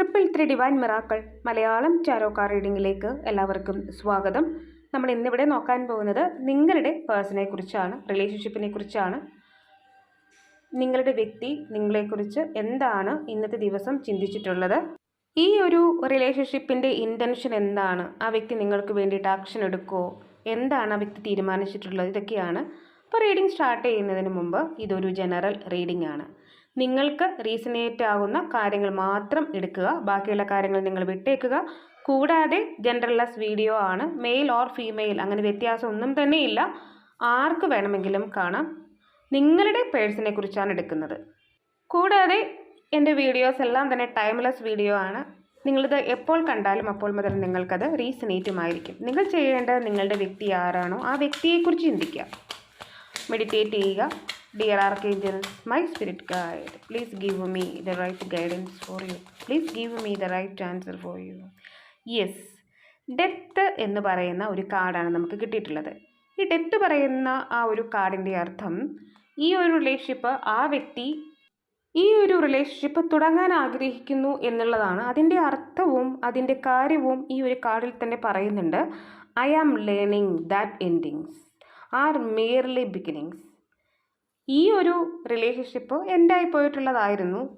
Triple three divine miracle Malayalam ചാരോ card റീഡിങ്ങിലേക്ക് എല്ലാവർക്കും സ്വാഗതം. നമ്മൾ ഇന്നിവിടെ നോക്കാൻ പോകുന്നത് നിങ്ങളുടെ പേഴ്സണെ കുറിച്ചാണ് റിലേഷൻഷിപ്പിനെ കുറിച്ചാണ്. നിങ്ങളുടെ വ്യക്തി നിങ്ങളെക്കുറിച്ച് എന്താണ് ഇന്നത്തെ ദിവസം ചിന്തിച്ചിട്ടുള്ളത്? ഈ ഒരു റിലേഷൻഷിപ്പിന്റെ ഇന്റൻഷൻ എന്താണ്? ആ വ്യക്തി നിങ്ങൾക്ക് വേണ്ടിയിട്ട് ആക്ഷൻ എടുക്കുമോ എന്താണ് ആ വ്യക്തി തീരുമാനിച്ചിട്ടുള്ളത്? ഇതൊക്കെയാണ് അപ്പോൾ റീഡിംഗ് സ്റ്റാർട്ട് ചെയ്യുന്നതിന് മുമ്പ് ഇതൊരു ജനറൽ റീഡിംഗ് ആണ് നിങ്ങൾക്ക് റീസണേറ്റ് ആകുന്ന കാര്യങ്ങൾ മാത്രം എടുക്കുക. ബാക്കിയുള്ള കാര്യങ്ങൾ നിങ്ങൾ വിട്ടേക്കുക. കൂടാതെ ജെൻഡർലെസ് വീഡിയോ ആണ്. മെയിൽ ഓർ ഫീമെയിൽ അങ്ങനെ വ്യത്യാസം ഒന്നും തന്നെയില്ല ആർക്ക് വേണമെങ്കിലും കാണാം. നിങ്ങളുടെ പേഴ്സിനെ കുറിച്ചാണ് എടുക്കുന്നത്. കൂടാതെ എന്റെ വീഡിയോസ് എല്ലാം തന്നെ ടൈംലെസ് വീഡിയോ ആണ്. നിങ്ങളിത് എപ്പോൾ കണ്ടാലും അപ്പോൾ മുതൽ നിങ്ങൾക്കത് റീസണേറ്റുമായിരിക്കും നിങ്ങൾ ചെയ്യേണ്ടത് നിങ്ങളുടെ വ്യക്തി ആരാണോ ആ വ്യക്തിയെക്കുറിച്ച് ചിന്തിക്കുക. മെഡിറ്റേറ്റ് ചെയ്യുക. Dear archangels my spirit guide please give me the right guidance for you please give me the right answer for you yes death എന്ന് പറയുന്ന ഒരു കാർഡാണ് നമുക്ക് കിട്ടിയിട്ടുള്ളത്. ഈ ഡെത്ത് പറയുന്ന ആ ഒരു കാർഡിന്റെ അർത്ഥം ഈ ഒരു റിലേഷൻഷിപ്പ് ആ വ്യക്തി ഈ ഒരു റിലേഷൻഷിപ്പ് തുടങ്ങാൻ ആഗ്രഹിക്കുന്നു എന്നുള്ളതാണ്. അതിന്റെ അർത്ഥവും അതിന്റെ കാര്യവും ഈ ഒരു കാർഡിൽ തന്നെ പറയുന്നുണ്ട്. I am learning that endings are merely beginnings ഈ ഒരു റിലേഷൻഷിപ്പ് എൻഡായി പോയിട്ടുള്ളതായിരുന്നു.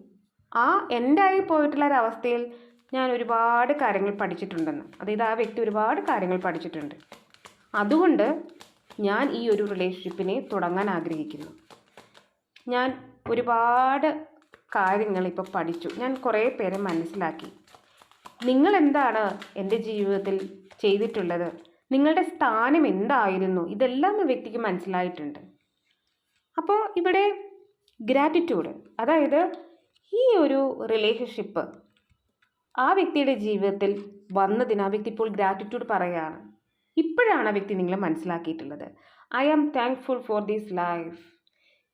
ആ എൻഡായി പോയിട്ടുള്ള ഒരവസ്ഥയിൽ ഞാൻ ഒരുപാട് കാര്യങ്ങൾ പഠിച്ചിട്ടുണ്ടെന്ന്. അതായത് ആ വ്യക്തി ഒരുപാട് കാര്യങ്ങൾ പഠിച്ചിട്ടുണ്ട്. അതുകൊണ്ട് ഞാൻ ഈ ഒരു റിലേഷൻഷിപ്പിനെ തുടങ്ങാൻ ആഗ്രഹിക്കുന്നു. ഞാൻ ഒരുപാട് കാര്യങ്ങൾ ഇപ്പോൾ പഠിച്ചു. ഞാൻ കുറേ പേരെ മനസ്സിലാക്കി. നിങ്ങൾ എന്താണ് എന്റെ ജീവിതത്തിൽ ചെയ്തിട്ടുള്ളത്? നിങ്ങളുടെ സ്ഥാനം എന്തായിരുന്നു? ഇതെല്ലാം വ്യക്തിക്ക് മനസ്സിലായിട്ടുണ്ട്. അപ്പോൾ ഇവിടെ ഗ്രാറ്റിറ്റ്യൂഡ് അതായത് ഈ ഒരു റിലേഷൻഷിപ്പ് ആ വ്യക്തിയുടെ ജീവിതത്തിൽ വന്നതിന് ആ വ്യക്തി ഇപ്പോൾ ഗ്രാറ്റിറ്റ്യൂഡ് പറയുകയാണ്. ഇപ്പോഴാണ് ആ വ്യക്തി നിങ്ങളെ മനസ്സിലാക്കിയിട്ടുള്ളത്. I am thankful for these life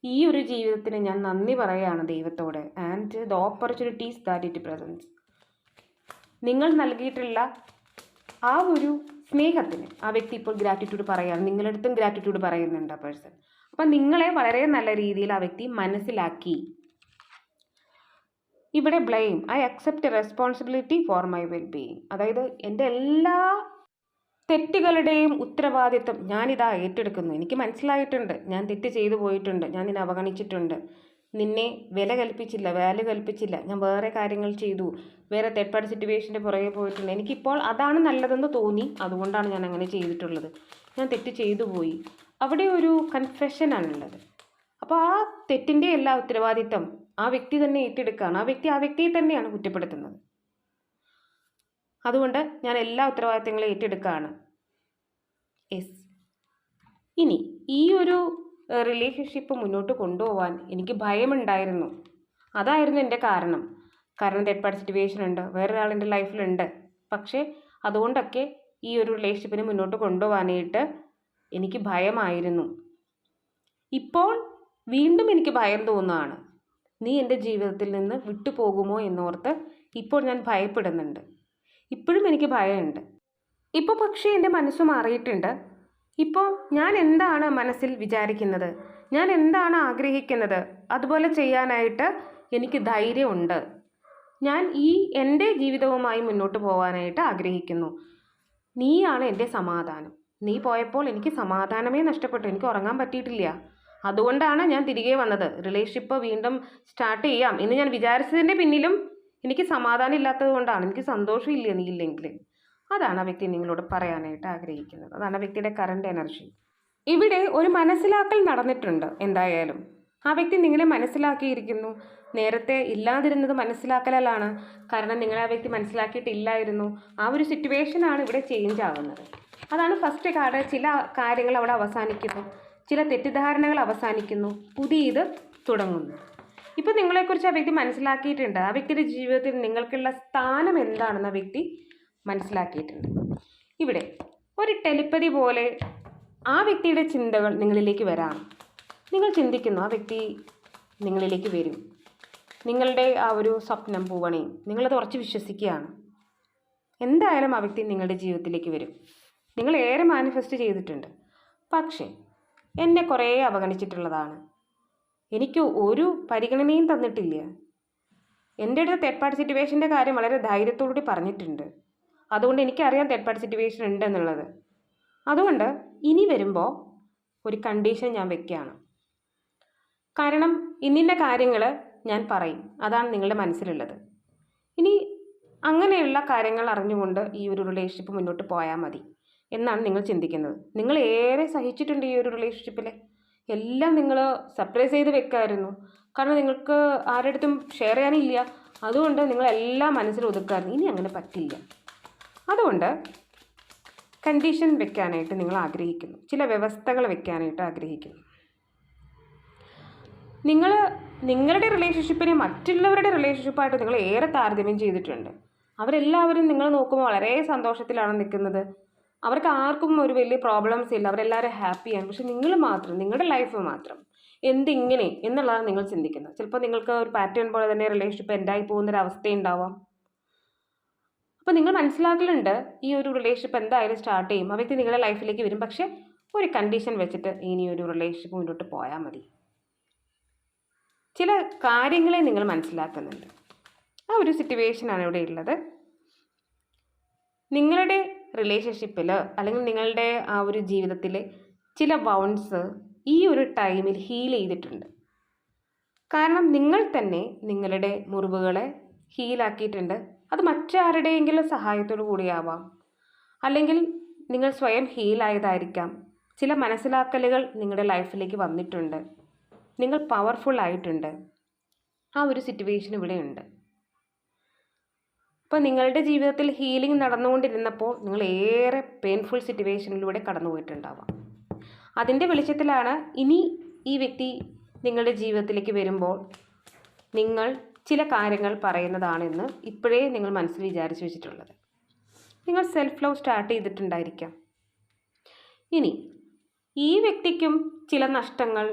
ഈ ഒരു ജീവിതത്തിന് ഞാൻ നന്ദി പറയുകയാണ് ദൈവത്തോട്. And the opportunities that it presents നിങ്ങൾ നൽകിയിട്ടുള്ള ആ ഒരു സ്നേഹത്തിന് ആ വ്യക്തി ഇപ്പോൾ ഗ്രാറ്റിറ്റ്യൂഡ് പറയുകയാണ്. നിങ്ങളുടെ അടുത്തും ഗ്രാറ്റിറ്റ്യൂഡ് പറയുന്നുണ്ട് ആ പേഴ്സൺ അപ്പം നിങ്ങളെ വളരെ നല്ല രീതിയിൽ ആ വ്യക്തി മനസ്സിലാക്കി. ഇവിടെ blame I accept responsibility for my well being അതായത് എന്റെ എല്ലാ തെറ്റുകളുടെയും ഉത്തരവാദിത്വം ഞാനിതാ ഏറ്റെടുക്കുന്നു. എനിക്ക് മനസ്സിലായിട്ടുണ്ട് ഞാൻ തെറ്റ് ചെയ്തു പോയിട്ടുണ്ട് ഞാൻ നിന്നെ അവഗണിച്ചിട്ടുണ്ട്. നിന്നെ വില കൽപ്പിച്ചില്ല വാല്യൂ കൽപ്പിച്ചില്ല. ഞാൻ വേറെ കാര്യങ്ങൾ ചെയ്തു വേറെ തേർഡ് സിറ്റുവേഷന്റെ പുറകെ പോയിട്ടുണ്ട്. എനിക്കിപ്പോൾ അതാണ് നല്ലതെന്ന് തോന്നി അതുകൊണ്ടാണ് ഞാൻ അങ്ങനെ ചെയ്തിട്ടുള്ളത്. ഞാൻ തെറ്റ് ചെയ്തു പോയി. അവിടെ ഒരു കൺഫെഷനാണുള്ളത് അപ്പോൾ ആ തെറ്റിന്റെ എല്ലാ ഉത്തരവാദിത്തം ആ വ്യക്തി തന്നെ ഏറ്റെടുക്കുകയാണ്. ആ വ്യക്തി ആ വ്യക്തിയെ തന്നെയാണ് കുറ്റപ്പെടുത്തുന്നത്. അതുകൊണ്ട് ഞാൻ എല്ലാ ഉത്തരവാദിത്തങ്ങളും ഏറ്റെടുക്കുകയാണ്. യെസ് ഇനി ഈ ഒരു റിലേഷൻഷിപ്പ് മുന്നോട്ട് കൊണ്ടുപോകാൻ എനിക്ക് ഭയമുണ്ടായിരുന്നു. അതായിരുന്നു എന്റെ കാരണം. കാരണം തേർഡ് പാർട്ടി സിറ്റുവേഷൻ ഉണ്ട്. വേറൊരാൾ എന്റെ ലൈഫിലുണ്ട് പക്ഷേ അതുകൊണ്ടൊക്കെ ഈ ഒരു റിലേഷൻഷിപ്പിനെ മുന്നോട്ട് കൊണ്ടുപോകാനായിട്ട് എനിക്ക് ഭയമായിരുന്നു. ഇപ്പോൾ വീണ്ടും എനിക്ക് ഭയം തോന്നുകയാണ്. നീ എന്റെ ജീവിതത്തിൽ നിന്ന് വിട്ടുപോകുമോ എന്നോർത്ത് ഇപ്പോൾ ഞാൻ ഭയപ്പെടുന്നുണ്ട്. ഇപ്പോഴും എനിക്ക് ഭയമുണ്ട്. ഇപ്പോൾ പക്ഷേ എന്റെ മനസ്സ് മാറിയിട്ടുണ്ട്. ഇപ്പോൾ ഞാൻ എന്താണ് മനസ്സിൽ വിചാരിക്കുന്നത്? ഞാൻ എന്താണ് ആഗ്രഹിക്കുന്നത്? അതുപോലെ ചെയ്യാനായിട്ട് എനിക്ക് ധൈര്യമുണ്ട്. ഞാൻ ഈ എന്റെ ജീവിതവുമായി മുന്നോട്ട് പോകാനായിട്ട് ആഗ്രഹിക്കുന്നു. നീയാണ് എന്റെ സമാധാനം. നീ പോയപ്പോൾ എനിക്ക് സമാധാനമേ നഷ്ടപ്പെട്ടു. എനിക്ക് ഉറങ്ങാൻ പറ്റിയിട്ടില്ല. അതുകൊണ്ടാണ് ഞാൻ തിരികെ വന്നത്. റിലേഷൻഷിപ്പ് വീണ്ടും സ്റ്റാർട്ട് ചെയ്യാം. എന്ന് ഞാൻ വിചാരിച്ചതിന്റെ പിന്നിലും എനിക്ക് സമാധാനം ഇല്ലാത്തത് കൊണ്ടാണ്. എനിക്ക് സന്തോഷമില്ല നീ ഇല്ലെങ്കിൽ. അതാണ് ആ വ്യക്തി നിങ്ങളോട് പറയാനായിട്ട് ആഗ്രഹിക്കുന്നത്. അതാണ് ആ വ്യക്തിയുടെ കറണ്ട് എനർജി ഇവിടെ ഒരു മനസ്സിലാക്കൽ നടന്നിട്ടുണ്ട് എന്തായാലും. ആ വ്യക്തി നിങ്ങളെ മനസ്സിലാക്കിയിരിക്കുന്നു. നേരത്തെ ഇല്ലാതിരുന്നത് മനസ്സിലാക്കലാണ്. കാരണം നിങ്ങളെ ആ വ്യക്തി മനസ്സിലാക്കിയിട്ടില്ലായിരുന്നു. ആ ഒരു സിറ്റുവേഷനാണ് ഇവിടെ ചേഞ്ച് ആകുന്നത് അതാണ് ഫസ്റ്റ് കാർഡ് ചില കാര്യങ്ങൾ അവിടെ അവസാനിക്കുന്നു. ചില തെറ്റിദ്ധാരണകൾ അവസാനിക്കുന്നു. പുതിയത് തുടങ്ങുന്നു. ഇപ്പോൾ നിങ്ങളെക്കുറിച്ച് ആ വ്യക്തി മനസ്സിലാക്കിയിട്ടുണ്ട്. ആ വ്യക്തിയുടെ ജീവിതത്തിൽ നിങ്ങൾക്കുള്ള സ്ഥാനം എന്താണെന്ന് ആ വ്യക്തി മനസ്സിലാക്കിയിട്ടുണ്ട്. ഇവിടെ ഒരു ടെലിപ്പതി പോലെ ആ വ്യക്തിയുടെ ചിന്തകൾ നിങ്ങളിലേക്ക് വരാം. നിങ്ങൾ ചിന്തിക്കുന്നു ആ വ്യക്തി നിങ്ങളിലേക്ക് വരും. നിങ്ങളുടെ ആ ഒരു സ്വപ്നം പൂവണി നിങ്ങളത് ഉറച്ച് വിശ്വസിക്കുകയാണ്. എന്തായാലും ആ വ്യക്തി നിങ്ങളുടെ ജീവിതത്തിലേക്ക് വരും. നിങ്ങൾ ഏറെ മാനിഫെസ്റ്റ് ചെയ്തിട്ടുണ്ട്. പക്ഷേ എന്നെ കുറേ അവഗണിച്ചിട്ടുള്ളതാണ്. എനിക്ക് ഒരു പരിഗണനയും തന്നിട്ടില്ല. എന്റെ അടുത്ത് തേർഡ് പാർട്ടി സിറ്റുവേഷന്റെ കാര്യം വളരെ ധൈര്യത്തോടുകൂടി പറഞ്ഞിട്ടുണ്ട്. അതുകൊണ്ട് എനിക്കറിയാം തേർഡ് പാർട്ടി സിറ്റുവേഷൻ ഉണ്ടെന്നുള്ളത്. അതുകൊണ്ട് ഇനി വരുമ്പോൾ ഒരു കണ്ടീഷൻ ഞാൻ വെക്കുകയാണ്. കാരണം ഇന്നിന്റെ കാര്യങ്ങൾ ഞാൻ പറയും. അതാണ് നിങ്ങളുടെ മനസ്സിലുള്ളത്. ഇനി അങ്ങനെയുള്ള കാര്യങ്ങൾ അറിഞ്ഞുകൊണ്ട് ഈ ഒരു റിലേഷൻഷിപ്പ് മുന്നോട്ട് പോയാൽ മതി. എന്നാണ് നിങ്ങൾ ചിന്തിക്കുന്നത്. നിങ്ങൾ ഏറെ സഹിച്ചിട്ടുണ്ട് ഈ ഒരു റിലേഷൻഷിപ്പിൽ എല്ലാം നിങ്ങൾ സർപ്രൈസ് ചെയ്ത് വെക്കായിരുന്നു. കാരണം നിങ്ങൾക്ക് ആരുടെ അടുത്തും ഷെയർ ചെയ്യാനില്ല. അതുകൊണ്ട് നിങ്ങളെല്ലാം മനസ്സിൽ ഒതുക്കായിരുന്നു. ഇനി അങ്ങനെ പറ്റില്ല. അതുകൊണ്ട് കണ്ടീഷൻ വെക്കാനായിട്ട് നിങ്ങൾ ആഗ്രഹിക്കുന്നു. ചില വ്യവസ്ഥകൾ വെക്കാനായിട്ട് ആഗ്രഹിക്കുന്നു. നിങ്ങൾ നിങ്ങളുടെ റിലേഷൻഷിപ്പിനെ മറ്റുള്ളവരുടെ റിലേഷൻഷിപ്പായിട്ട് നിങ്ങൾ ഏറെ താരതമ്യം ചെയ്തിട്ടുണ്ട്. അവരെല്ലാവരും നിങ്ങൾ നോക്കുമ്പോൾ വളരെ സന്തോഷത്തിലാണ് നിൽക്കുന്നത്. അവർക്ക് ആർക്കും ഒരു വലിയ പ്രോബ്ലംസ് ഇല്ല. അവരെല്ലാവരും ഹാപ്പിയാണ് പക്ഷെ നിങ്ങൾ മാത്രം നിങ്ങളുടെ ലൈഫ് മാത്രം എന്തിങ്ങനെ എന്നുള്ളതാണ് നിങ്ങൾ ചിന്തിക്കുന്നത്. ചിലപ്പോൾ നിങ്ങൾക്ക് ഒരു പാറ്റേൺ പോലെ തന്നെ റിലേഷൻഷിപ്പ് എൻഡായി പോകുന്നൊരു അവസ്ഥയുണ്ടാവാം അപ്പോൾ നിങ്ങൾ മനസ്സിലാക്കലുണ്ട് ഈ ഒരു റിലേഷൻഷിപ്പ് എന്തായാലും സ്റ്റാർട്ട് ചെയ്യും. ആ വ്യക്തി നിങ്ങളുടെ ലൈഫിലേക്ക് വരും. പക്ഷേ ഒരു കണ്ടീഷൻ വെച്ചിട്ട് ഇനി ഒരു റിലേഷൻഷിപ്പ് മുന്നോട്ട് പോയാൽ മതി. ചില കാര്യങ്ങളെ നിങ്ങൾ മനസ്സിലാക്കുന്നുണ്ട്. ആ ഒരു സിറ്റുവേഷനാണ് ഇവിടെ ഉള്ളത്. നിങ്ങളുടെ റിലേഷൻഷിപ്പിൽ അല്ലെങ്കിൽ നിങ്ങളുടെ ആ ഒരു ജീവിതത്തിൽ ചില ബൗൺസ് ഈ ഒരു ടൈമിൽ ഹീൽ ചെയ്തിട്ടുണ്ട്. കാരണം നിങ്ങൾ തന്നെ നിങ്ങളുടെ മുറിവുകളെ ഹീലാക്കിയിട്ടുണ്ട് അത് മറ്റാരുടെയെങ്കിലും സഹായത്തോടു കൂടിയാവാം. അല്ലെങ്കിൽ നിങ്ങൾ സ്വയം ഹീലായതായിരിക്കാം ചില മനസ്സിലാക്കലുകൾ നിങ്ങളുടെ ലൈഫിലേക്ക് വന്നിട്ടുണ്ട്. നിങ്ങൾ പവർഫുൾ ആയിട്ടുണ്ട്. ആ ഒരു സിറ്റുവേഷൻ ഇവിടെയുണ്ട് അപ്പോൾ നിങ്ങളുടെ ജീവിതത്തിൽ ഹീലിംഗ് നടന്നുകൊണ്ടിരുന്നപ്പോൾ നിങ്ങൾ ഏറെ പെയിൻഫുൾ സിറ്റുവേഷനിലൂടെ കടന്നു പോയിട്ടുണ്ടാവാം അതിന്റെ വെളിച്ചത്തിലാണ് ഇനി ഈ വ്യക്തി നിങ്ങളുടെ ജീവിതത്തിലേക്ക് വരുമ്പോൾ നിങ്ങൾ ചില കാര്യങ്ങൾ പറയുന്നതാണെന്ന് ഇപ്പോഴേ നിങ്ങൾ മനസ്സിൽ വിചാരിച്ചു വെച്ചിട്ടുള്ളത്. നിങ്ങൾ സെൽഫ് ലവ് സ്റ്റാർട്ട് ചെയ്തിട്ടുണ്ടായിരിക്കാം. ഇനി ഈ വ്യക്തിക്കും ചില നഷ്ടങ്ങൾ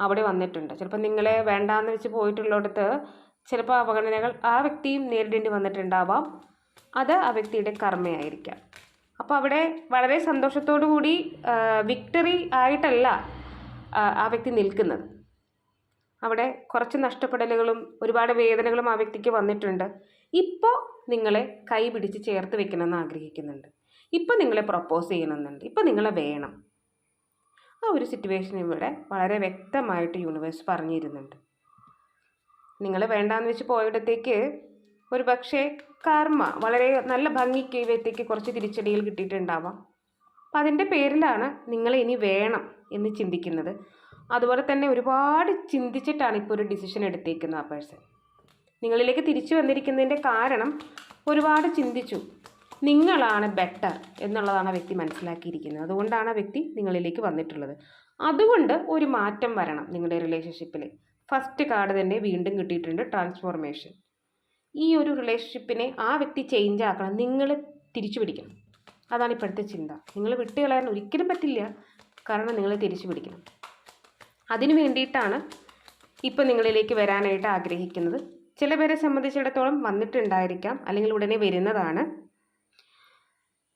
അവിടെ വന്നിട്ടുണ്ട്. ചിലപ്പോൾ നിങ്ങളെ വേണ്ടാന്ന് വെച്ച് പോയിട്ടുള്ളിടത്ത് ചിലപ്പോൾ അവഗണനകൾ ആ വ്യക്തിയും നേരിടേണ്ടി വന്നിട്ടുണ്ടാവാം. അത് ആ വ്യക്തിയുടെ കർമ്മയായിരിക്കാം. അപ്പോൾ അവിടെ വളരെ സന്തോഷത്തോടു കൂടി വിക്ടറി ആയിട്ടല്ല ആ, വ്യക്തി നിൽക്കുന്നത്. അവിടെ കുറച്ച് നഷ്ടപ്പെടലുകളും ഒരുപാട് വേദനകളും ആ വ്യക്തിക്ക് വന്നിട്ടുണ്ട്. ഇപ്പോൾ നിങ്ങളെ കൈ പിടിച്ച് ചേർത്ത് വെക്കണമെന്ന് ആഗ്രഹിക്കുന്നുണ്ട്. ഇപ്പോൾ നിങ്ങളെ പ്രപ്പോസ് ചെയ്യണമെന്നുണ്ട്. ഇപ്പോൾ നിങ്ങളെ വേണം. ആ ഒരു സിറ്റുവേഷൻ ഇവിടെ വളരെ വ്യക്തമായിട്ട് യൂണിവേഴ്സ് പറഞ്ഞിരുന്നുണ്ട്. നിങ്ങൾ വേണ്ടാന്ന് വെച്ച് പോയിടത്തേക്ക് ഒരു പക്ഷേ കർമ്മ വളരെ നല്ല ഭംഗിക്ക് ഇവത്തേക്ക് കുറച്ച് തിരിച്ചടികൾ കിട്ടിയിട്ടുണ്ടാവാം. അപ്പം അതിന്റെ പേരിലാണ് നിങ്ങൾ ഇനി വേണം എന്ന് ചിന്തിക്കുന്നത്. അതുപോലെ തന്നെ ഒരുപാട് ചിന്തിച്ചിട്ടാണ് ഇപ്പോൾ ഒരു ഡിസിഷൻ എടുത്തേക്കുന്നത് ആ പേഴ്സൺ നിങ്ങളിലേക്ക് തിരിച്ചു വന്നിരിക്കുന്നതിന്റെ കാരണം ഒരുപാട് ചിന്തിച്ചു. നിങ്ങളാണ് ബെറ്റർ എന്നുള്ളതാണ് ആ വ്യക്തി മനസ്സിലാക്കിയിരിക്കുന്നത്. അതുകൊണ്ടാണ് ആ വ്യക്തി നിങ്ങളിലേക്ക് വന്നിട്ടുള്ളത്. അതുകൊണ്ട് ഒരു മാറ്റം വരണം നിങ്ങളുടെ റിലേഷൻഷിപ്പിൽ ഫസ്റ്റ് കാർഡ് തന്നെ വീണ്ടും കിട്ടിയിട്ടുണ്ട് ട്രാൻസ്ഫോർമേഷൻ ഈ ഒരു റിലേഷൻഷിപ്പിനെ ആ വ്യക്തി ചേഞ്ച് ആക്കണം നിങ്ങൾ തിരിച്ചു പിടിക്കണം. അതാണ് ഇപ്പോഴത്തെ ചിന്ത. നിങ്ങൾ വിട്ട് കളയാൻ ഒരിക്കലും പറ്റില്ല. കാരണം നിങ്ങൾ തിരിച്ചു പിടിക്കണം. അതിനു വേണ്ടിയിട്ടാണ് ഇപ്പം നിങ്ങളിലേക്ക് വരാനായിട്ട് ആഗ്രഹിക്കുന്നത്. ചില പേരെ സംബന്ധിച്ചിടത്തോളം വന്നിട്ടുണ്ടായിരിക്കാം അല്ലെങ്കിൽ ഉടനെ വരുന്നതാണ്.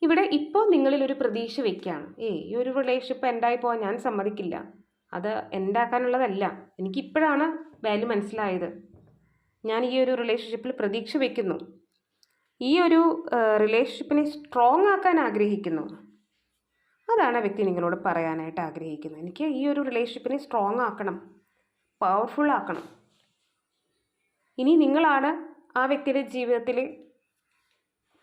ഇവിടെ ഇപ്പോൾ നിങ്ങളിൽ ഒരു പ്രതീക്ഷ വയ്ക്കുകയാണ് ഏ ഈ ഒരു റിലേഷൻഷിപ്പ് എൻഡായി പോകാൻ ഞാൻ സമ്മതിക്കില്ല. അത് എൻഡാക്കാനുള്ളതല്ല എനിക്കിപ്പോഴാണ് വാല്യൂ മനസ്സിലായത്. ഞാൻ ഈ ഒരു റിലേഷൻഷിപ്പിൽ പ്രതീക്ഷ വയ്ക്കുന്നു ഈ ഒരു റിലേഷൻഷിപ്പിനെ സ്ട്രോങ് ആക്കാൻ ആഗ്രഹിക്കുന്നു. അതാണ് ആ വ്യക്തി നിങ്ങളോട് പറയാനായിട്ട് ആഗ്രഹിക്കുന്നത്. എനിക്ക് ഈ ഒരു റിലേഷൻഷിപ്പിനെ സ്ട്രോങ് ആക്കണം. പവർഫുൾ ആക്കണം. ഇനി നിങ്ങളാണ് ആ വ്യക്തിയുടെ ജീവിതത്തിൽ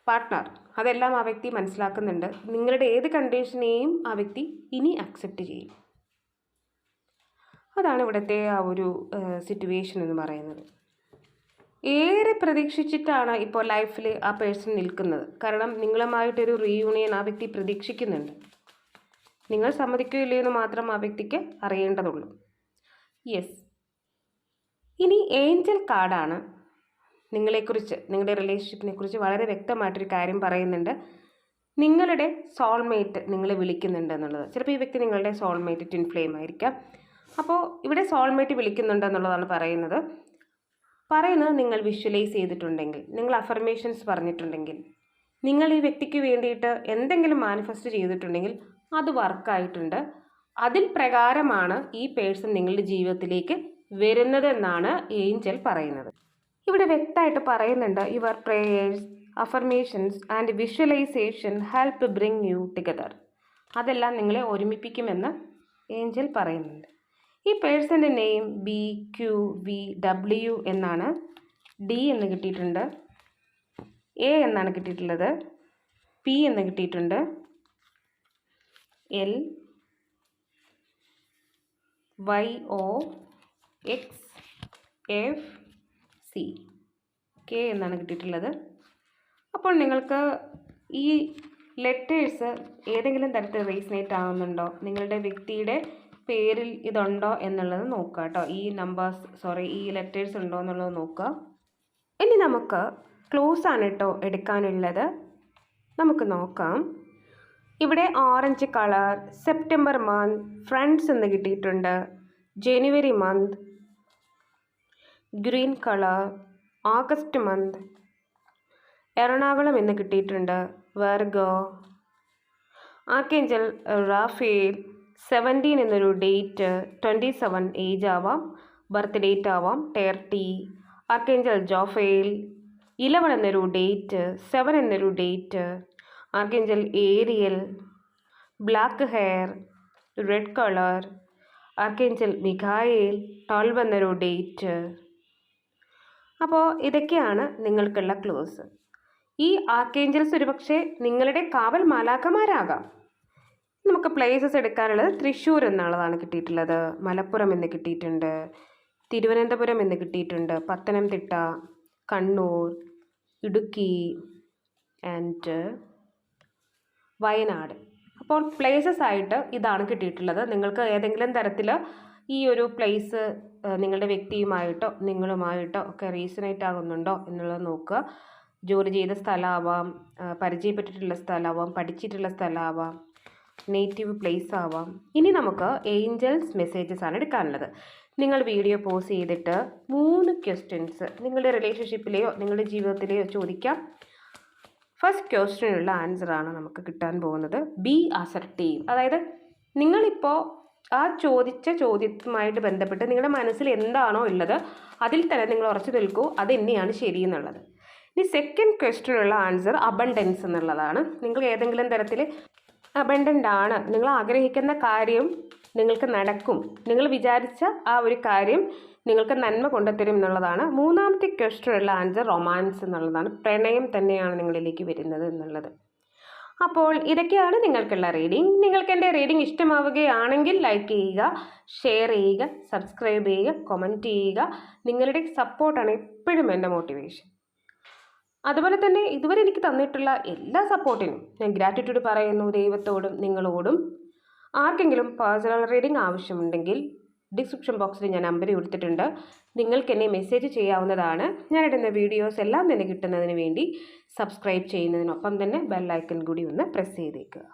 പാർട്ട്ണർ അതെല്ലാം ആ വ്യക്തി മനസ്സിലാക്കുന്നുണ്ട്. നിങ്ങളുടെ ഏത് കണ്ടീഷനെയും ആ വ്യക്തി ഇനി അക്സെപ്റ്റ് ചെയ്യും. അതാണ് ഇവിടുത്തെ ആ ഒരു സിറ്റുവേഷൻ എന്ന് പറയുന്നത്. ഏറെ പ്രതീക്ഷിച്ചിട്ടാണ് ഇപ്പോൾ ലൈഫിൽ ആ പേഴ്സൺ നിൽക്കുന്നത്. കാരണം നിങ്ങളുമായിട്ടൊരു റീയൂണിയൻ ആ വ്യക്തി പ്രതീക്ഷിക്കുന്നുണ്ട്. നിങ്ങൾ സമ്മതിക്കുകയില്ലേ എന്ന് മാത്രം ആ വ്യക്തിക്ക് അറിയേണ്ടതുള്ളൂ. യെസ് ഇനി ഏഞ്ചൽ കാർഡാണ് നിങ്ങളെക്കുറിച്ച് നിങ്ങളുടെ റിലേഷൻഷിപ്പിനെ കുറിച്ച് വളരെ വ്യക്തമായിട്ടൊരു കാര്യം പറയുന്നുണ്ട്. നിങ്ങളുടെ സോൾമേറ്റ് നിങ്ങളെ വിളിക്കുന്നുണ്ട് എന്നുള്ളത്. ചിലപ്പോൾ ഈ വ്യക്തി നിങ്ങളുടെ സോൾമേറ്റ് ട്വിൻ ഫ്ലെയിം ആയിരിക്കാം. അപ്പോൾ ഇവിടെ സോൾമേറ്റ് വിളിക്കുന്നുണ്ടെന്നുള്ളതാണ് പറയുന്നത്. പറയുന്നത് നിങ്ങൾ വിഷ്വലൈസ് ചെയ്തിട്ടുണ്ടെങ്കിൽ നിങ്ങൾ അഫർമേഷൻസ് പറഞ്ഞിട്ടുണ്ടെങ്കിൽ നിങ്ങൾ ഈ വ്യക്തിക്ക് വേണ്ടിയിട്ട് എന്തെങ്കിലും മാനിഫെസ്റ്റ് ചെയ്തിട്ടുണ്ടെങ്കിൽ അത് വർക്കായിട്ടുണ്ട് അതിൽ പ്രകാരമാണ് ഈ പേഴ്സൺ നിങ്ങളുടെ ജീവിതത്തിലേക്ക് വരുന്നതെന്നാണ് ഏഞ്ചൽ പറയുന്നത്. ഇവിടെ വ്യക്തമായിട്ട് പറയുന്നുണ്ട് your prayers affirmations and visualization help bring you together അതെല്ലാം നിങ്ങളെ ഒരുമിപ്പിക്കുമെന്ന് ഏഞ്ചൽ പറയുന്നുണ്ട്. ഈ പേഴ്സന്റെ name B Q V W എന്നാണ്. ഡി എന്ന് കിട്ടിയിട്ടുണ്ട്. എ എന്നാണ് കിട്ടിയിട്ടുള്ളത്. പി എന്ന് കിട്ടിയിട്ടുണ്ട്. L Y O X F C K എന്നാണ് കിട്ടിയിട്ടുള്ളത്. അപ്പോൾ നിങ്ങൾക്ക് ഈ ലെറ്റേഴ്സ് ഏതെങ്കിലും തരത്തിൽ റീസണേറ്റ് ആവുന്നുണ്ടോ? നിങ്ങളുടെ വ്യക്തിയുടെ പേരിൽ ഇതുണ്ടോ എന്നുള്ളത് നോക്കുക കേട്ടോ. ഈ നമ്പേഴ്സ് സോറി ഈ ലെറ്റേഴ്സ് ഉണ്ടോ എന്നുള്ളത് നോക്കുക. ഇനി നമുക്ക് ക്ലോസ് ആണ് കേട്ടോ എടുക്കാനുള്ളത്. നമുക്ക് നോക്കാം. ഇവിടെ orange colour September month friends എന്ന് കിട്ടിയിട്ടുണ്ട്. January month green colour August month Ernakulam എന്ന് കിട്ടിയിട്ടുണ്ട്. വെർഗോ ആർക്കേഞ്ചൽ റാഫേൽ സെവന്റീൻ എന്നൊരു ഡേറ്റ് ട്വന്റി സെവൻ ഏജ് ആവാം ബർത്ത് ഡേറ്റ് ആവാം തേർട്ടി ആർക്കേഞ്ചൽ ജോഫേൽ ഇലവൻ എന്നൊരു ഡേറ്റ് സെവൻ എന്നൊരു date archangel Ariel black hair red colour archangel Michael twelve എന്നൊരു date അപ്പോൾ ഇതൊക്കെയാണ് നിങ്ങൾക്കുള്ള ക്ലോസ് ഈ ആർക്കേഞ്ചൽസ് ഒരുപക്ഷെ നിങ്ങളുടെ കാവൽ മാലാഖമാരാകാം നമുക്ക് പ്ലേസസ് എടുക്കാനുള്ളത് തൃശ്ശൂർ എന്നുള്ളതാണ് കിട്ടിയിട്ടുള്ളത്. മലപ്പുറം എന്ന് കിട്ടിയിട്ടുണ്ട്. തിരുവനന്തപുരം എന്ന് കിട്ടിയിട്ടുണ്ട്. പത്തനംതിട്ട കണ്ണൂർ ഇടുക്കി ആൻഡ് വയനാട്. അപ്പോൾ പ്ലേസസ് ആയിട്ട് ഇതാണ് കിട്ടിയിട്ടുള്ളത്. നിങ്ങൾക്ക് ഏതെങ്കിലും തരത്തിൽ ഈ ഒരു പ്ലേസ് നിങ്ങളുടെ വ്യക്തിയുമായിട്ടോ നിങ്ങളുമായിട്ടോ ഒക്കെ റീസണേറ്റ് ആകുന്നുണ്ടോ എന്നുള്ളത് നോക്കുക. ജോലി ചെയ്ത സ്ഥലമാവാം പരിചയപ്പെട്ടിട്ടുള്ള സ്ഥലമാവാം പഠിച്ചിട്ടുള്ള സ്ഥലമാവാം നേറ്റീവ് പ്ലേസ് ആവാം. ഇനി നമുക്ക് ഏഞ്ചൽസ് മെസ്സേജസ് ആണ് എടുക്കാനുള്ളത്. നിങ്ങൾ വീഡിയോ പോസ് ചെയ്തിട്ട് മൂന്ന് ക്വസ്റ്റ്യൻസ് നിങ്ങളുടെ റിലേഷൻഷിപ്പിലെയോ നിങ്ങളുടെ ജീവിതത്തിലെയോ ചോദിക്കാം. ഫസ്റ്റ് ക്വസ്റ്റ്യനുള്ള ആൻസറാണ് നമുക്ക് കിട്ടാൻ പോകുന്നത്. ബി അസർട്ടീവ് അതായത് നിങ്ങളിപ്പോൾ ആ ചോദിച്ച ചോദ്യവുമായിട്ട് ബന്ധപ്പെട്ട് നിങ്ങളുടെ മനസ്സിൽ എന്താണോ ഉള്ളത് അതിൽ തന്നെ നിങ്ങൾ ഉറച്ചു നിൽക്കൂ. അത് തന്നെയാണ് ശരി എന്നുള്ളത്. ഇനി സെക്കൻഡ് ക്വസ്റ്റ്യനുള്ള ആൻസർ അബണ്ടൻസ് എന്നുള്ളതാണ്. നിങ്ങൾ ഏതെങ്കിലും തരത്തിൽ അബണ്ടന്റ് ആണ് നിങ്ങൾ ആഗ്രഹിക്കുന്ന കാര്യം നിങ്ങൾക്ക് നടക്കും. നിങ്ങൾ വിചാരിച്ച ആ ഒരു കാര്യം നിങ്ങൾക്ക് നന്മ കൊണ്ടുത്തരും എന്നുള്ളതാണ്. മൂന്നാമത്തെ ക്വസ്റ്റനുള്ള ആൻസർ റൊമാൻസ് എന്നുള്ളതാണ്. പ്രണയം തന്നെയാണ് നിങ്ങളിലേക്ക് വരുന്നത് എന്നുള്ളത്. അപ്പോൾ ഇതൊക്കെയാണ് നിങ്ങൾക്കുള്ള റീഡിംഗ്. നിങ്ങൾക്ക് എന്റെ റീഡിംഗ് ഇഷ്ടമാവുകയാണെങ്കിൽ ലൈക്ക് ചെയ്യുക ഷെയർ ചെയ്യുക സബ്സ്ക്രൈബ് ചെയ്യുക കമന്റ് ചെയ്യുക. നിങ്ങളുടെ സപ്പോർട്ടാണ് എപ്പോഴും എന്റെ മോട്ടിവേഷൻ. അതുപോലെ തന്നെ ഇതുവരെ എനിക്ക് തന്നിട്ടുള്ള എല്ലാ സപ്പോർട്ടിനും ഞാൻ ഗ്രാറ്റിറ്റ്യൂഡ് പറയുന്നു ദൈവത്തോടും നിങ്ങളോടും. ആർക്കെങ്കിലും പേഴ്സണൽ റീഡിംഗ് ആവശ്യമുണ്ടെങ്കിൽ ഡിസ്ക്രിപ്ഷൻ ബോക്സിൽ ഞാൻ നമ്പർ കൊടുത്തിട്ടുണ്ട്. നിങ്ങൾക്ക് എന്നെ മെസ്സേജ് ചെയ്യാവുന്നതാണ്. ഞാൻ ഇടുന്ന വീഡിയോസ് എല്ലാം തന്നെ കിട്ടുന്നതിന് വേണ്ടി സബ്സ്ക്രൈബ് ചെയ്യുന്നതിനൊപ്പം തന്നെ ബെല്ലൈക്കൺ കൂടി ഒന്ന് പ്രസ് ചെയ്തേക്കുക.